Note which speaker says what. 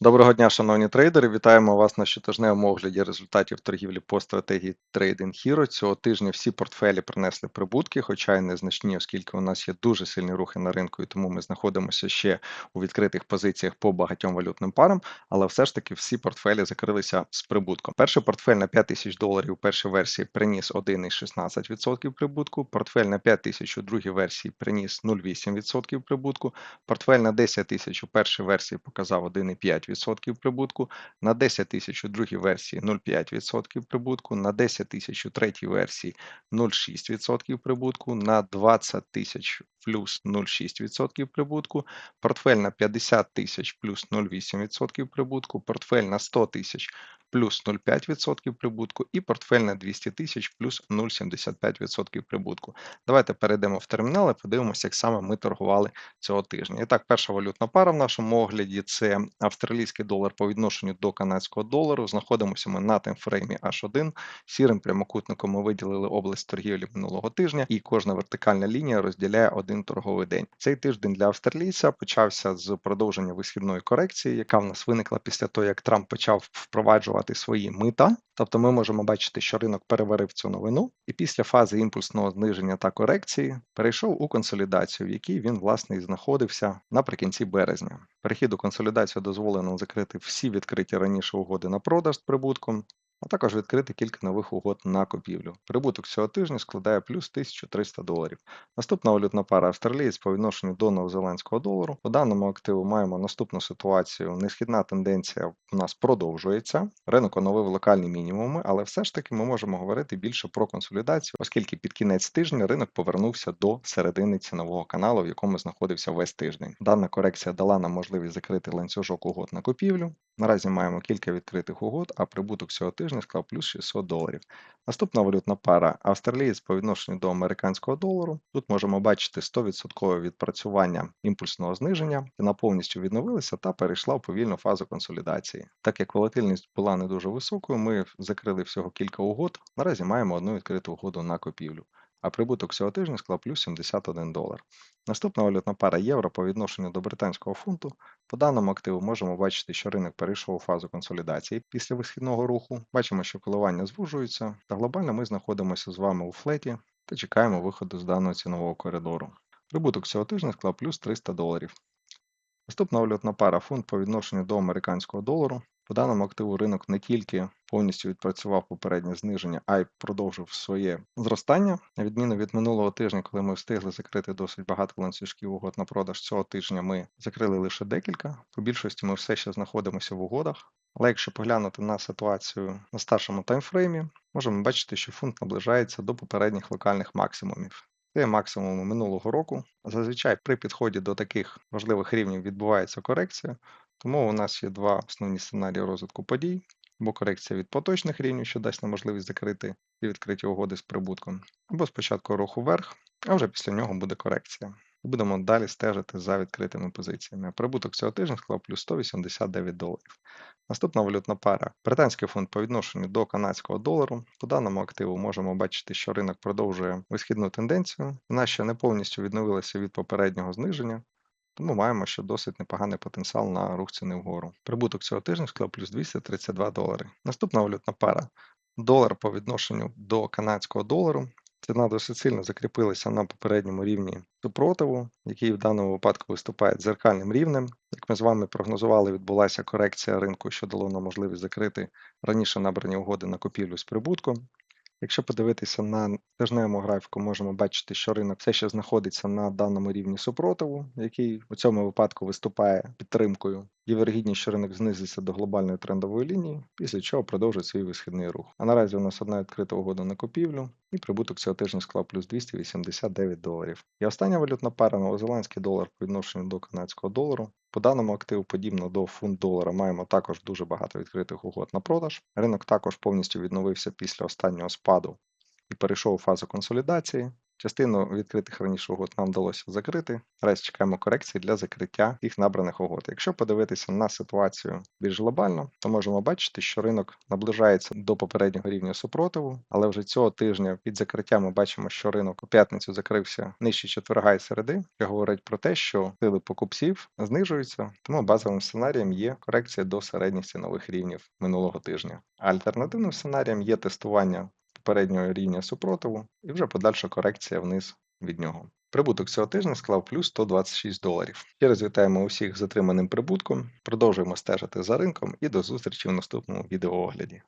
Speaker 1: Доброго дня, шановні трейдери. Вітаємо вас на щотижневому огляді результатів торгівлі по стратегії Trading Hero. Цього тижня всі портфелі принесли прибутки, хоча й незначні, оскільки у нас є дуже сильні рухи на ринку, і тому ми знаходимося ще у відкритих позиціях по багатьом валютним парам. Але все ж таки всі портфелі закрилися з прибутком. Перший портфель на 5 тисяч доларів у першій версії приніс 1,16% прибутку. Портфель на 5 тисяч у другій версії приніс 0,8% прибутку. Портфель на 10 тисяч у першій версії показав 1,5%. 5% прибутку, на 10 тисяч у другій версії 0,5% прибутку, на 10 тисяч у третій версії 0,6% прибутку, на 20 тисяч плюс 0,6% прибутку, портфель на 50 тисяч плюс 0,8% прибутку, портфель на 100 тисяч плюс 0,5% прибутку і портфель на 200 тисяч плюс 0,75% прибутку. Давайте перейдемо в термінал і подивимося, як саме ми торгували цього тижня. І так, перша валютна пара в нашому огляді це австралійський долар по відношенню до канадського долару. Знаходимося ми на таймфреймі H1. Сірим прямокутником ми виділили область торгівлі минулого тижня, і кожна вертикальна лінія розділяє один торговий день. Цей тиждень для австралійця почався з продовження висхідної корекції, яка в нас виникла після того, як Трамп почав впроваджувати свої мита. Тобто ми можемо бачити, що ринок переварив цю новину, і після фази імпульсного зниження та корекції перейшов у консолідацію, в якій він власне і знаходився наприкінці березня. Перехід у консолідацію дозволено закрити всі відкриті раніше угоди на продаж з прибутком, а також відкрити кілька нових угод на купівлю. Прибуток цього тижня складає плюс 1300 доларів. Наступна валютна пара австралієць по відношенню до новозеландського долару. По даному активу маємо наступну ситуацію. Несхідна тенденція у нас продовжується. Ринок оновив локальні мінімуми, але все ж таки ми можемо говорити більше про консолідацію, оскільки під кінець тижня ринок повернувся до середини цінового каналу, в якому знаходився весь тиждень. Дана корекція дала нам можливість закрити ланцюжок угод на купівлю. Наразі маємо кілька відкритих угод, а прибуток цього тижня склав плюс 600 доларів. Наступна валютна пара австралієць по відношенню до американського долару. Тут можемо бачити 100% відпрацювання імпульсного зниження, ціна повністю відновилася та перейшла в повільну фазу консолідації. Так як волатильність була не дуже високою, ми закрили всього кілька угод. Наразі маємо одну відкриту угоду на купівлю а прибуток цього тижня склав плюс 71 долар. Наступна валютна пара євро по відношенню до британського фунту. По даному активу можемо бачити, що ринок перейшов у фазу консолідації після висхідного руху. Бачимо, що коливання звужуються, та глобально ми знаходимося з вами у флеті та чекаємо виходу з даного цінового коридору. Прибуток цього тижня склав плюс 300 доларів. Наступна валютна пара фунт по відношенню до американського долару. По даному активу ринок не тільки повністю відпрацював попереднє зниження, а й продовжив своє зростання. На відміну від минулого тижня, коли ми встигли закрити досить багато ланцюжків угод на продаж цього тижня, ми закрили лише декілька. По більшості ми все ще знаходимося в угодах. Але якщо поглянути на ситуацію на старшому таймфреймі, можемо бачити, що фунт наближається до попередніх локальних максимумів. Це максимум минулого року. Зазвичай при підході до таких важливих рівнів відбувається корекція, тому у нас є два основні сценарії розвитку подій, або корекція від поточних рівнів, що дасть нам можливість закрити і відкриті угоди з прибутком, або спочатку руху вверх, а вже після нього буде корекція. Будемо далі стежити за відкритими позиціями. Прибуток цього тижня склав плюс 189 доларів. Наступна валютна пара. Британський фунт по відношенню до канадського долару. По даному активу можемо бачити, що ринок продовжує висхідну тенденцію. Вона ще не повністю відновилася від попереднього зниження, тому маємо ще досить непоганий потенціал на рух ціни вгору. Прибуток цього тижня склав плюс 232 долари. Наступна валютна пара. Долар по відношенню до канадського долару. Ціна досить сильно закріпилася на попередньому рівні супротиву, який в даному випадку виступає дзеркальним рівнем. Як ми з вами прогнозували, відбулася корекція ринку, що дало нам можливість закрити раніше набрані угоди на купівлю з прибутком. Якщо подивитися на тижневому графіку, можемо бачити, що ринок все ще знаходиться на даному рівні супротиву, який у цьому випадку виступає підтримкою. Є вірогідність, що ринок знизиться до глобальної трендової лінії, після чого продовжить свій висхідний рух. А наразі у нас одна відкрита угода на купівлю, і прибуток цього тижня склав плюс 289 доларів. І остання валютна пара новозеландський долар по відношенню до канадського долару. По даному активу, подібно до фунт долара, маємо також дуже багато відкритих угод на продаж. Ринок також повністю відновився після останнього спаду і перейшов у фазу консолідації. Частину відкритих раніше угод нам вдалося закрити. Зараз чекаємо корекції для закриття їх набраних угод. Якщо подивитися на ситуацію більш глобально, то можемо бачити, що ринок наближається до попереднього рівня супротиву, але вже цього тижня під закриття ми бачимо, що ринок у п'ятницю закрився нижче четверга і середи, що говорить про те, що сили покупців знижуються, тому базовим сценарієм є корекція до середніх цінових рівнів минулого тижня. Альтернативним сценарієм є тестування попереднього рівня супротиву і вже подальша корекція вниз від нього. Прибуток цього тижня склав плюс 126 доларів. Ще раз вітаємо усіх з отриманим прибутком. Продовжуємо стежити за ринком і до зустрічі в наступному відеоогляді.